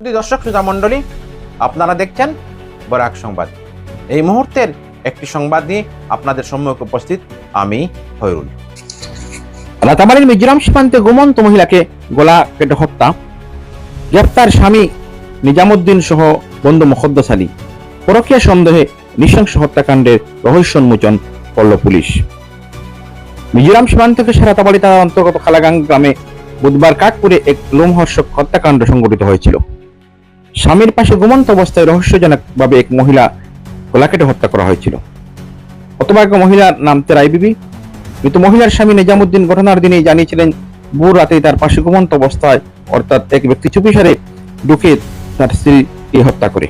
দর্শক শ্রোতা মণ্ডলী, আপনারা দেখছেন বরাক সংবাদ। এই মুহূর্তের একটি সংবাদ নিয়ে আপনাদের সম্মুখে উপস্থিত আমি হয়রুল রাতাবাড়ির মিজোরাম সীমান্তে ঘুমন্ত মহিলাকে গলা কেটে হত্যা। গ্রেপ্তার স্বামী নিজামুদ্দিন সহ বন্ধু মোখদ্দস আলী। পরকীয়া সন্দেহে নৃশংস হত্যাকাণ্ডের রহস্য উন্মোচন করল পুলিশ। মিজোরাম সীমান্ত থেকে সারাতাবাড়ি থানার অন্তর্গত খালাগাং গ্রামে বুধবার কাকপুরে এক লোমহর্ষক হত্যাকাণ্ড সংঘটিত হয়েছিল। স্বামীর পাশে ঘুমন্ত অবস্থায় রহস্যজনকভাবে এক মহিলা গলা কেটে হত্যা করা হয়েছিল। হতভাগ্য মহিলার নাম তেরাই বিবি। মৃত মহিলার স্বামী নিজামুদ্দিন ঘটনার দিনেই জানিয়েছিলেন, ভোর রাতেই তার পাশে ঘুমন্ত অবস্থায়, অর্থাৎ এক ব্যক্তি চুপিসারে ঢুকে তার স্ত্রীকে হত্যা করে।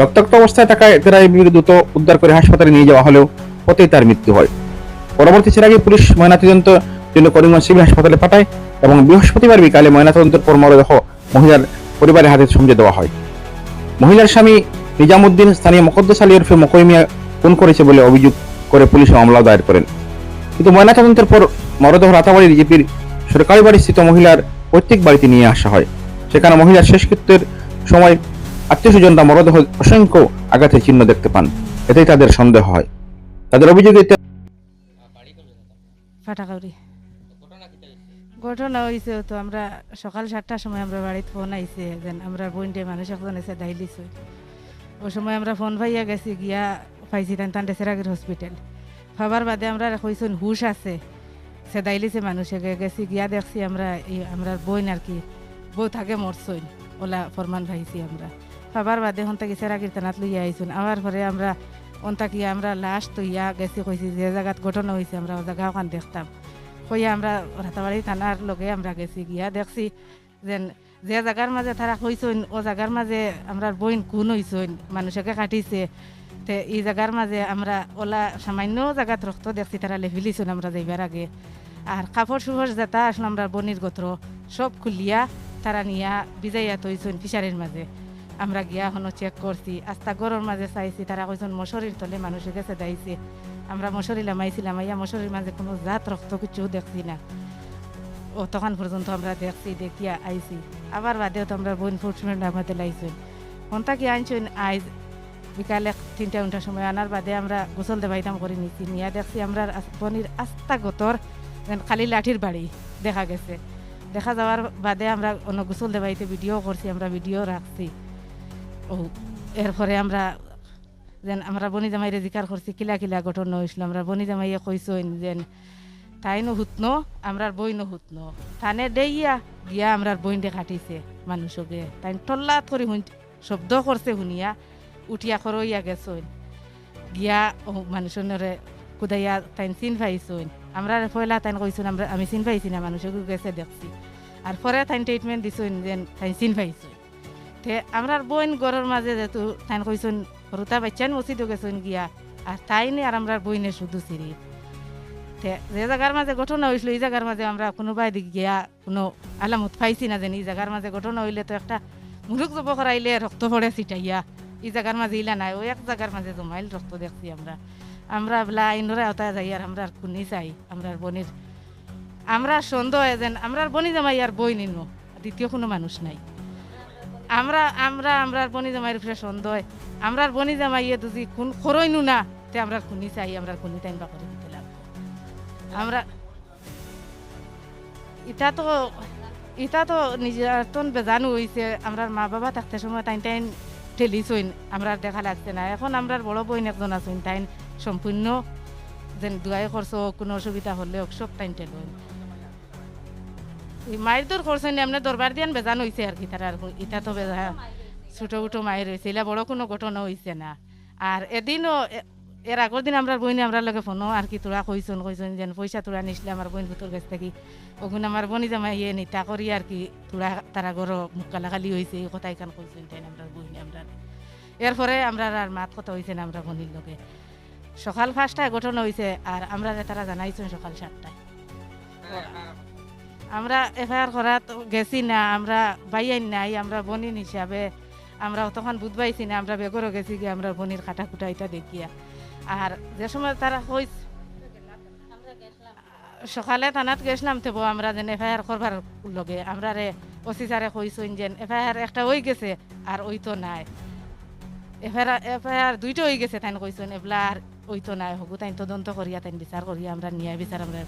রক্তাক্ত অবস্থায় থাকা তেরাই বিবির দ্রুত উদ্ধার করে হাসপাতালে নিয়ে যাওয়া হলেও পথেই তার মৃত্যু হয়। পরবর্তী আগে পুলিশ ময়নাতদন্ত জন্য করিমগঞ্জ সিভিল হাসপাতালে পাঠায় এবং বৃহস্পতিবার বিকালে ময়নাতদন্তের পর মরদেহ মহিলার পরিবারের হাতে সমঝে দেওয়া হয়। মহিলার স্বামী নিজামুদ্দিন স্থানীয় মকদ্দস আলী ওরফে মকই মিয়া খুন করেছে বলে অভিযোগ করে পুলিশ মামলা দায়ের করেন। কিন্তু ময়নাতদন্তের পর মরদেহ রাতাবাড়ি বিজেপির সরকারি বাড়ি স্থিত মহিলার পৈতৃক বাড়িতে নিয়ে আসা হয়। সেখানে মহিলার শেষকৃত্যের সময় আত্মীয় স্বজনরা মরদেহ অসংখ্য আঘাতের চিহ্ন দেখতে পান। এতেই তাদের সন্দেহ হয়। তাদের অভিযোগে ঘটনা হয়েছে তো আমরা সকাল সাতটার সময় আমরা বাড়িতে ফোন আইছে যেন আমরা বইনটে মানুষ একজন এসে দাইলিছ ওই সময় আমরা ফোন পাইয়া গেছি, গিয়া পাইছি তান তান ডেসেরাগির হসপিটাল ভাবার বাদে আমরা কইসুন হুশ আছে, সে দাইলিছে মানুষে। গেছি, গিয়া দেখছি আমরা এই আমরা বইন আর কি, বউ থাকে মরছইন ওলা ফরমান পাইছি আমরা। ভাবার বাদে হন তাকে সেরাগির তানাত লইয়া আইসুন আমার পরে আমরা অন্তাকি আমরা লাস্ট ইয়া গেছি, কইছি যে জায়গাত ঘটনা হয়েছে আমরা ও জায়গা ওখান দেখতাম। কইয়া আমরা রাতাবাড়ি থানার লগে আমরা গেছি, গিয়া দেখছি যেন যে জায়গার মাঝে তারা কইসইন ও জায়গার মাঝে আমরা বইন কোন হইসইন মানুষকে কাটিছে। তে এই জায়গার মাঝে আমরা ওলা সামান্য জায়গাত রক্ত দেখছি তারা লেভিলিছুন আমরা যাইবার আগে। আর কাপড় সুপড় যেটা আসলে আমরা বনির গোত্র, সব খুলিয়া তারা নিয়া বিজাইয়া তৈছুন ফিশারির মাঝে আমরা গিয়া হনো চেক করছি আস্তা গরর মাঝে চাইছি তারা কইছেন মশারির তলে মানুষের কাছে দাইছে। আমরা মশারি লামাইছিলাম আইয়া মশারির মাঝে কোনো জাত, রক্ত কিছু দেখছি না। ও তখন পর্যন্ত আমরা দেখছি, দেখিয়া আইছি। আবার বাদেও তো আমরা বোন ফুটমেন্ট আমাদের লাইছেন কোনটা কি আনছেন? আইজ বিকালে তিনটা উনটার সময় আনার বাদে আমরা গোসল দেবাইতাম করে নিচ্ছি নিয়া দেখছি আমরা বনির আস্তা গোতর খালি লাঠির বাড়ি দেখা গেছে। দেখা যাওয়ার বাদে আমরা অন্য গোসল দেবাইতে ভিডিও করছি, আমরা ভিডিও রাখছি। ও, এরপরে আমরা যেন আমরা বনি জামাইরে জিকার করছি, কিলা কিলা গঠন হয়েছিল আমরা বনি জামাইয়ে কইসইন যেন তাইনো হুতনো আমরার বইনো হুতনো থানে দেইয়া গিয়া আমরার বইনটে কাটিছে মানুষকে তাই টল্লাত করে শুন শব্দ করছে শুনিয়া, উঠিয়া খরইয়া গেছইন। গিয়া ও মানুষজনরে কুদাইয়া তাইন চিন পাইছইন। আমরা পয়লা তাইন কইছুন আমরা আমি চিন পাইছি না মানুষকে গেছে দেখছি। আর পরে তাইন ট্রিটমেন্ট দিছইন যেন তাইন চিন পাইছইন। তে আমরার বইন গড়ের মাঝে যেহেতু তাইন কইছুন সরুতা বাচ্চান মসজিদও গেছইন গিয়া। আর তাইনে আর আমরার বইনে শুধু তে যে জায়গার মাঝে ঘটনা হয়েছিল এই জায়গার মাঝে আমরা কোনোবাই দিক গিয়া কোনো আলামত পাইছি না জানি এই জায়গার মাঝে ঘটনা হইলে তো একটা মুরুখ জব করাইলে রক্ত পড়ে ছিটাইয়া। এই জায়গার মাঝে ইলা নাই ওই এক জায়গার মাঝে জমাইল রক্ত দেখছি আমরা। আমরা বলা আইনরে আওতায় যাই আর আমরা খুনি চাই, আমরা বনির। আমরা সন্দেহ যেন, আমরা বনি জামাই আর বই নিন। দ্বিতীয় কোনো মানুষ নাই। আমরা আমরা আমরা বনি জামাইয়ের উপরে সন্দেহ আমরা বনি জামাইয়ে দুজি কোন খরইনু না তে আমরা খুনি চাই আমরা খুনি টাইম বা করে দিতে লাগবো। আমরা ইটা তো ইটা তো নির্যাতন বেজানো হয়েছে আমরা মা বাবা থাকতে সময় টাইম টাইম ঠেলিছইন আমরা দেখা লাগছে না। এখন আমরা বড় বইন একজন আছেন টাইম সম্পূর্ণ যেন দুয়াই হোক, কোনো অসুবিধা হলে সব টাইম ঠেলইন। মায়ের দূর করছেন এমনি দরবার দিয়ান বেজান হয়েছে আর কি তারা ইটা তো বেজা। ছোটো উটো মায়ের হয়েছে এলা বড় কোনো ঘটনা হয়েছে না। আর এদিনও এর আগের দিন আমরা বইনে আমরা লগে ফোনও আর কি তোরা কইছন কইছন যেন পয়সা তোরা নিসলে আমার বোন ভিতর কাছ থেকে। ওখানে আমার বনি জামাই ইয়ে নিতা করি আর কি তোরা তারা গর মুখ কালাকালি হয়েছে এই কথাই কান কইছেন তাই আমরা বইনে আমরা এরপরে আমরা আর মাত কথা হয়েছে না আমরা বনির লগে। সকাল পাঁচটায় ঘটনা হয়েছে আর আমরা তারা জানাইছেন সকাল সাতটায় আমরা এফআইআর করা গেছি না, আমরা বাইয়াই নাই, আমরা বনির হিসাবে, আমরা তখন বুধবাইছি না, আমরা বেগরও গেছি গিয়ে, আমরা বনির কাটা খুটা এটা দেখিয়া। আর যে সময় তারা হইছে সকালে থানাত গেছিলাম তো আমরা যেন এফআইআর করবার লগে। আমরা রে ওসি স্যারে কইসইন যেন এফআইআর একটা হয়ে গেছে, আর ওই তো নাই। এফআইআর এফআইআর দুইটা হয়ে গেছে তাই কইসইন এবলা আর ওই তো নাই। হগু তাই তদন্ত করিয়া তাই বিচার করিয়া আমরা নিয়ে বিচার আমরা